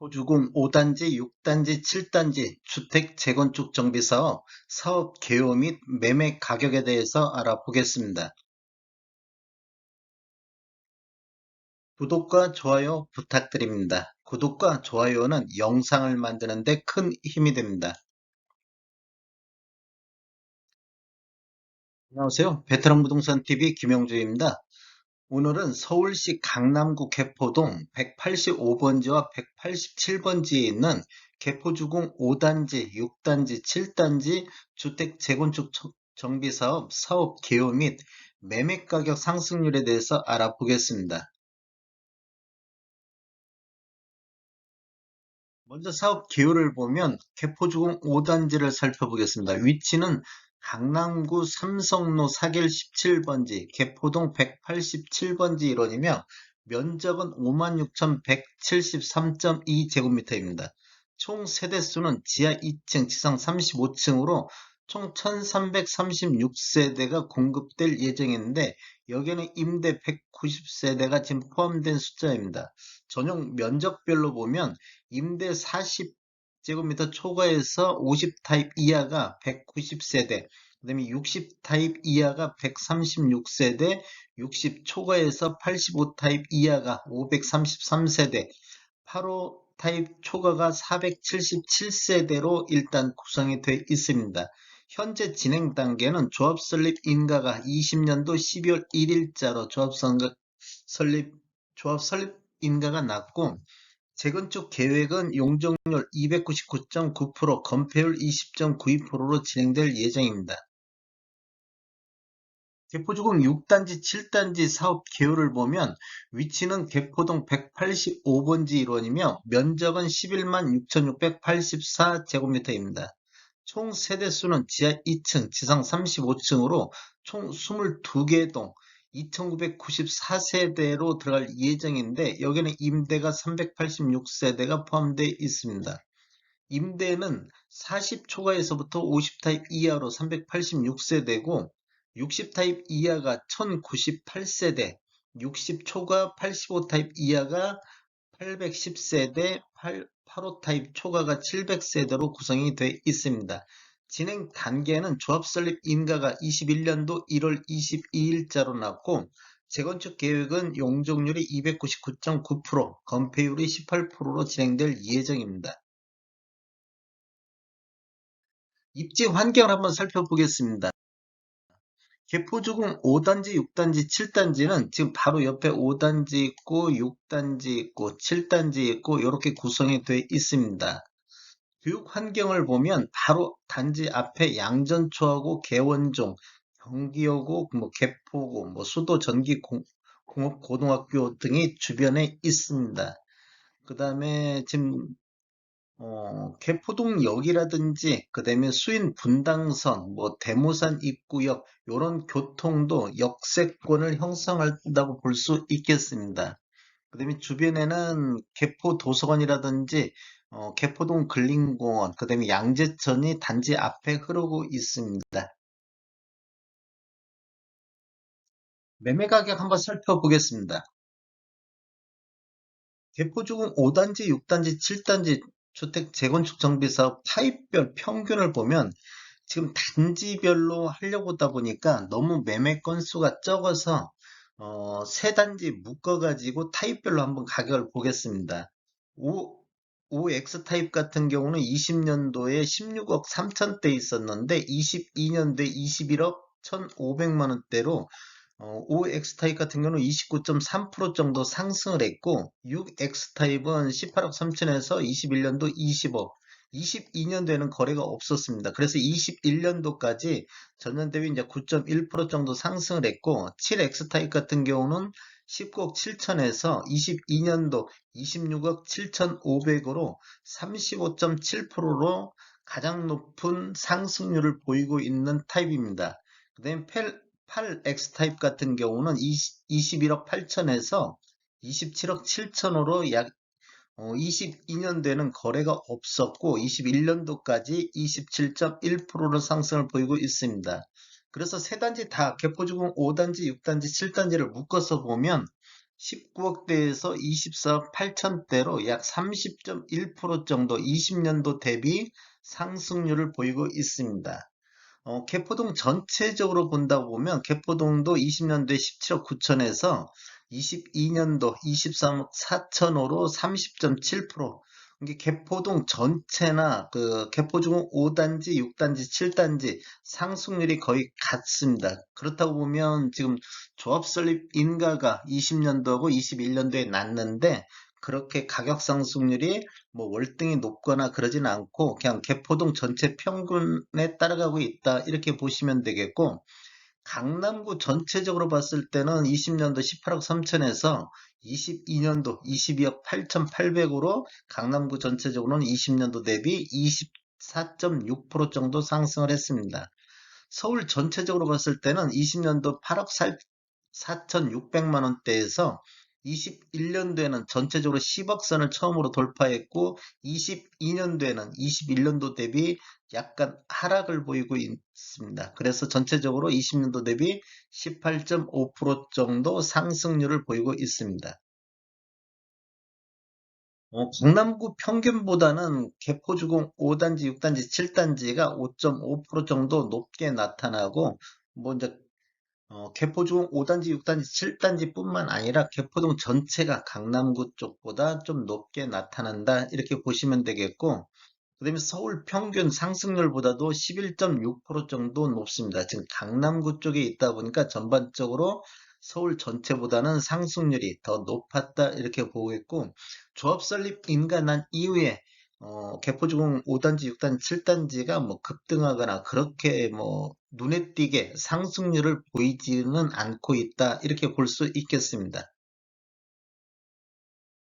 호주군 5단지, 6단지, 7단지 주택 재건축 정비 사업 사업 개요 및 매매 가격에 대해서 알아보겠습니다. 구독과 좋아요 부탁드립니다. 구독과 좋아요는 영상을 만드는 데 큰 힘이 됩니다. 안녕하세요. 베테랑 부동산 TV 김영주입니다. 오늘은 서울시 강남구 개포동 185번지와 187번지에 있는 개포주공 5단지, 6단지, 7단지 주택 재건축 정비사업 사업 개요 및 매매가격 상승률에 대해서 알아보겠습니다. 먼저 사업 개요를 보면 개포주공 5단지를 살펴보겠습니다. 위치는 강남구 삼성로 사길 17번지, 개포동 187번지 일원이며 면적은 56,173.2제곱미터입니다. 총 세대수는 지하 2층, 지상 35층으로 총 1336세대가 공급될 예정인데 여기는 임대 190세대가 지금 포함된 숫자입니다. 전용 면적별로 보면 임대 40 제곱미터 초과해서 50 타입 이하가 190세대, 그 다음에 60 타입 이하가 136세대, 60 초과해서 85 타입 이하가 533세대, 85 타입 초과가 477세대로 일단 구성이 되어 있습니다. 현재 진행 단계는 조합 설립 인가가 20년도 12월 1일자로 조합 설립, 조합 설립 인가가 났고 재건축 계획은 용적률 299.9%, 건폐율 20.92%로 진행될 예정입니다. 개포주공 6단지, 7단지 사업 개요를 보면 위치는 개포동 185번지 일원이며 면적은 11만 6,684제곱미터입니다. 총 세대수는 지하 2층, 지상 35층으로 총 22개 동, 2994세대로 들어갈 예정인데 여기는 임대가 386세대가 포함되어 있습니다. 임대는 40초과에서부터 50타입 이하로 386세대고 60타입 이하가 1098세대, 60초과 85타입 이하가 810세대, 8, 85타입 초과가 700세대로 구성이 되어 있습니다. 진행 단계는 조합 설립 인가가 21년도 1월 22일자로 났고 재건축 계획은 용적률이 299.9%, 건폐율이 18%로 진행될 예정입니다. 입지 환경을 한번 살펴보겠습니다. 개포주공 5단지, 6단지, 7단지는 지금 바로 옆에 5단지 있고 6단지 있고 7단지 있고 이렇게 구성이 되어 있습니다. 교육 환경을 보면 바로 단지 앞에 양전초하고 개원종, 경기여고, 뭐 개포고, 뭐 수도 전기 공, 공업 고등학교 등이 주변에 있습니다. 그 다음에 지금 어, 개포동역이라든지 그 다음에 수인 분당선, 뭐 대모산 입구역 이런 교통도 역세권을 형성한다고 볼 수 있겠습니다. 그 다음에 주변에는 개포 도서관이라든지 어, 개포동 근린공원, 그 다음에 양재천이 단지 앞에 흐르고 있습니다. 매매 가격 한번 살펴보겠습니다. 개포주공 5단지, 6단지, 7단지 주택 재건축 정비 사업 타입별 평균을 보면 지금 단지별로 하려고 하다 보니까 너무 매매 건수가 적어서 어, 세 단지 묶어가지고 타입별로 한번 가격을 보겠습니다. 5, OX 타입 같은 경우는 20년도에 16억 3천대 있었는데 22년도에 21억 1,500만 원대로 어, OX 타입 같은 경우는 29.3% 정도 상승을 했고 6X 타입은 18억 3천에서 21년도 20억 22년도에는 거래가 없었습니다. 그래서 21년도까지 전년 대비 이제 9.1% 정도 상승을 했고 7X 타입 같은 경우는 19억 7천에서 22년도 26억 7천5백으로 35.7%로 가장 높은 상승률을 보이고 있는 타입입니다. 그 다음에 8X 타입 같은 경우는 20, 21억 8천에서 27억 7천으로 약 22년도에는 어, 거래가 없었고 21년도까지 27.1%로 상승을 보이고 있습니다. 그래서 세 단지 다 개포주공 5단지, 6단지, 7단지를 묶어서 보면 19억대에서 24억 8천대로 약 30.1% 정도 20년도 대비 상승률을 보이고 있습니다. 어, 개포동 전체적으로 본다고 보면 개포동도 20년도에 17억 9천에서 22년도 23억 4천호로 30.7% 이게 개포동 전체나 그 개포중 5단지, 6단지, 7단지 상승률이 거의 같습니다. 그렇다고 보면 지금 조합 설립 인가가 20년도하고 21년도에 낮는데 그렇게 가격 상승률이 뭐 월등히 높거나 그러진 않고 그냥 개포동 전체 평균에 따라가고 있다 이렇게 보시면 되겠고 강남구 전체적으로 봤을 때는 20년도 18억 3천에서 22년도 22억 8,800으로 강남구 전체적으로는 20년도 대비 24.6% 정도 상승을 했습니다. 서울 전체적으로 봤을 때는 20년도 8억 4,600만 원대에서 21년도에는 전체적으로 10억 선을 처음으로 돌파했고 22년도에는 21년도 대비 약간 하락을 보이고 있습니다. 그래서 전체적으로 20년도 대비 18.5% 정도 상승률을 보이고 있습니다. 어, 강남구 평균보다는 개포주공 5단지, 6단지, 7단지가 5.5% 정도 높게 나타나고 뭐 이제 어, 개포동 5단지, 6단지, 7단지 뿐만 아니라 개포동 전체가 강남구 쪽보다 좀 높게 나타난다 이렇게 보시면 되겠고 그 다음에 서울 평균 상승률보다도 11.6% 정도 높습니다. 지금 강남구 쪽에 있다 보니까 전반적으로 서울 전체보다는 상승률이 더 높았다 이렇게 보고 있고 조합 설립 인가난 이후에 어, 개포주공 5단지, 6단지, 7단지가 뭐 급등하거나 그렇게 뭐 눈에 띄게 상승률을 보이지는 않고 있다. 이렇게 볼 수 있겠습니다.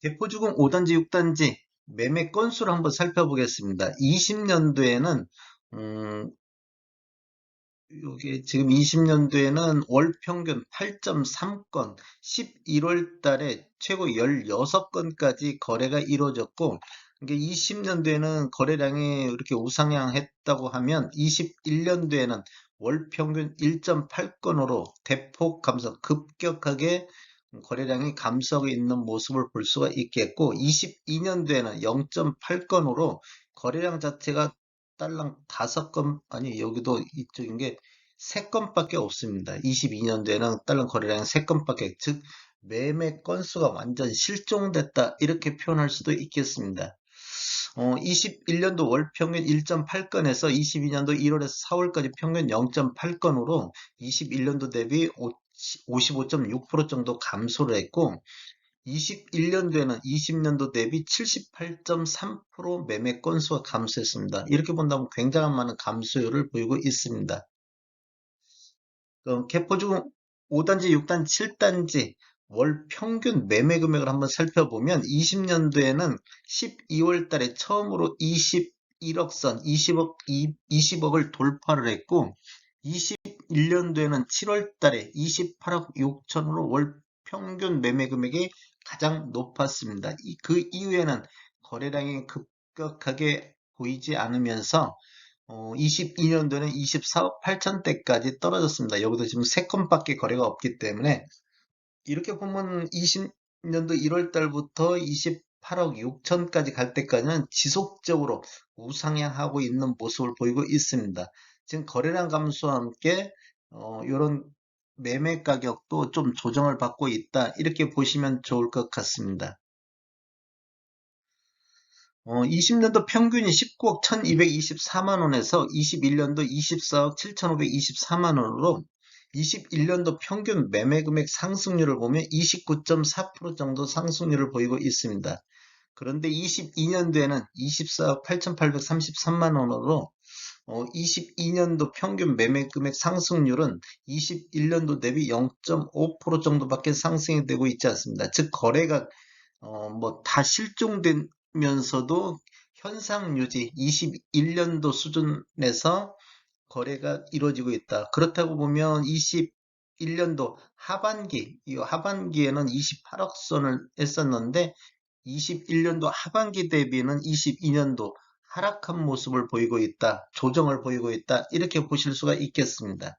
개포주공 5단지, 6단지 매매 건수를 한번 살펴보겠습니다. 20년도에는 음, 여기 지금 20년도에는 월 평균 8.3건, 11월 달에 최고 16건까지 거래가 이루어졌고 이게 20년도에는 거래량이 이렇게 우상향했다고 하면 21년도에는 월 평균 1.8건으로 대폭 감소, 급격하게 거래량이 감소하고 있는 모습을 볼 수가 있겠고 22년도에는 0.8건으로 거래량 자체가 딸랑 5건 아니 여기도 이쪽인 게 3건밖에 없습니다. 22년도에는 딸랑 거래량이 3건밖에 즉 매매 건수가 완전 실종됐다 이렇게 표현할 수도 있겠습니다. 어, 21년도 월 평균 1.8건에서 22년도 1월에서 4월까지 평균 0.8건으로 21년도 대비 55.6% 정도 감소를 했고 21년도에는 20년도 대비 78.3% 매매 건수가 감소했습니다. 이렇게 본다면 굉장한 많은 감소율을 보이고 있습니다. 어, 개포중 5단지, 6단지, 7단지 월 평균 매매 금액을 한번 살펴보면 20년도에는 12월 달에 처음으로 21억 선, 20억, 20억을 돌파를 했고 21년도에는 7월 달에 28억 6천으로 월 평균 매매 금액이 가장 높았습니다. 그 이후에는 거래량이 급격하게 보이지 않으면서 어, 22년도에는 24억 8천 대까지 떨어졌습니다. 여기도 지금 3건밖에 거래가 없기 때문에 이렇게 보면 20년도 1월 달부터 28억 6천까지 갈 때까지는 지속적으로 우상향하고 있는 모습을 보이고 있습니다. 지금 거래량 감소와 함께 어, 이런 매매 가격도 좀 조정을 받고 있다. 이렇게 보시면 좋을 것 같습니다. 어, 20년도 평균이 19억 1224만원에서 21년도 24억 7524만원으로 21년도 평균 매매 금액 상승률을 보면 29.4% 정도 상승률을 보이고 있습니다. 그런데 22년도에는 24억 8,833만 원으로 어, 22년도 평균 매매 금액 상승률은 21년도 대비 0.5% 정도밖에 상승이 되고 있지 않습니다. 즉 거래가 어, 뭐 다 실종되면서도 현상 유지 21년도 수준에서 거래가 이루어지고 있다. 그렇다고 보면 21년도 하반기, 이 하반기에는 28억 선을 했었는데 21년도 하반기 대비는 22년도 하락한 모습을 보이고 있다. 조정을 보이고 있다. 이렇게 보실 수가 있겠습니다.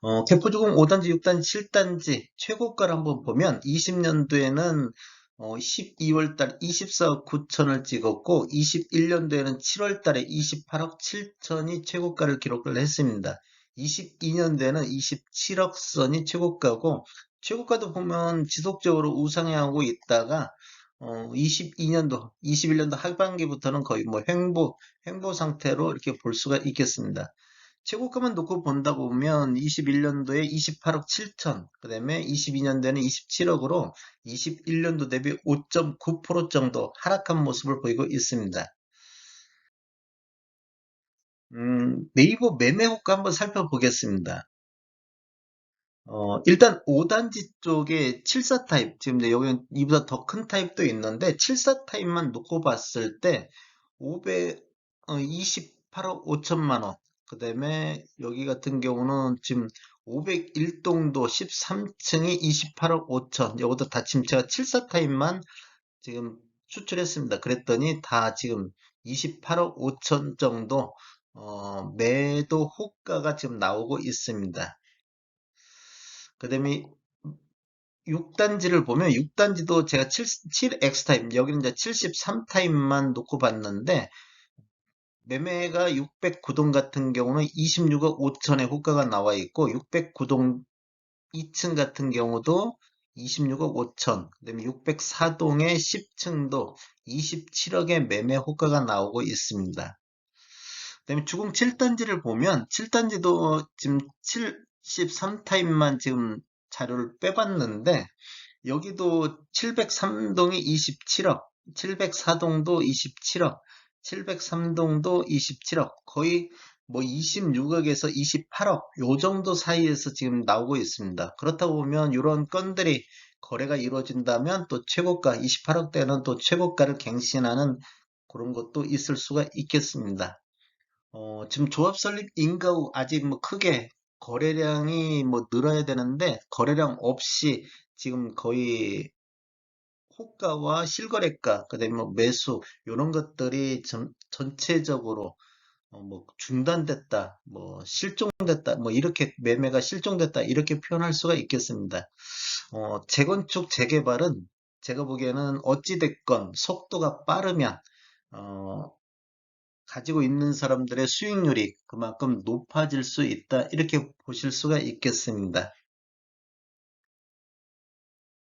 어, 개포주공 5단지, 6단지, 7단지 최고가를 한번 보면 20년도에는 12월 달 24억 9천을 찍었고 21년도에는 7월 달에 28억 7천이 최고가를 기록을 했습니다. 22년도에는 27억 선이 최고가고 최고가도 보면 지속적으로 우상향하고 있다가 어, 22년도, 21년도 하반기부터는 거의 뭐 횡보, 횡보 상태로 이렇게 볼 수가 있겠습니다. 최고가만 놓고 본다 보면 21년도에 28억 7천, 그 다음에 22년도에는 27억으로 21년도 대비 5.9% 정도 하락한 모습을 보이고 있습니다. 음, 네이버 매매 호가 한번 살펴보겠습니다. 어, 일단 5단지 쪽에 74 타입, 지금 이제 여기 이보다 더 큰 타입도 있는데 74 타입만 놓고 봤을 때 528억 5천만 원, 그 다음에 여기 같은 경우는 지금 501동도 13층이 28억 5천, 이것도 다 지금 제가 74 타입만 지금 추출했습니다. 그랬더니 다 지금 28억 5천 정도 어, 매도 호가가 지금 나오고 있습니다. 그 다음에 6단지를 보면 6단지도 제가 7, 7X 타입, 여기는 이제 73 타입만 놓고 봤는데 매매가 609동 같은 경우는 26억 5천의 호가가 나와 있고 609동 2층 같은 경우도 26억 5천, 그 다음에 604동의 10층도 27억의 매매 호가가 나오고 있습니다. 그 다음에 주공 7단지를 보면 7단지도 지금 73타입만 지금 자료를 빼봤는데 여기도 703동이 27억, 704동도 27억, 703동도 27억, 거의 뭐 26억에서 28억 요 정도 사이에서 지금 나오고 있습니다. 그렇다 보면 이런 건들이 거래가 이루어진다면 또 최고가 28억대는 또 최고가를 갱신하는 그런 것도 있을 수가 있겠습니다. 어, 지금 조합 설립 인가 후 아직 뭐 크게 거래량이 뭐 늘어야 되는데 거래량 없이 지금 거의 호가와 실거래가, 그다음에 뭐 매수 이런 것들이 전, 전체적으로 어, 뭐 중단됐다, 뭐 실종됐다, 뭐 이렇게 매매가 실종됐다 이렇게 표현할 수가 있겠습니다. 어, 재건축 재개발은 제가 보기에는 어찌됐건 속도가 빠르면 어, 가지고 있는 사람들의 수익률이 그만큼 높아질 수 있다 이렇게 보실 수가 있겠습니다.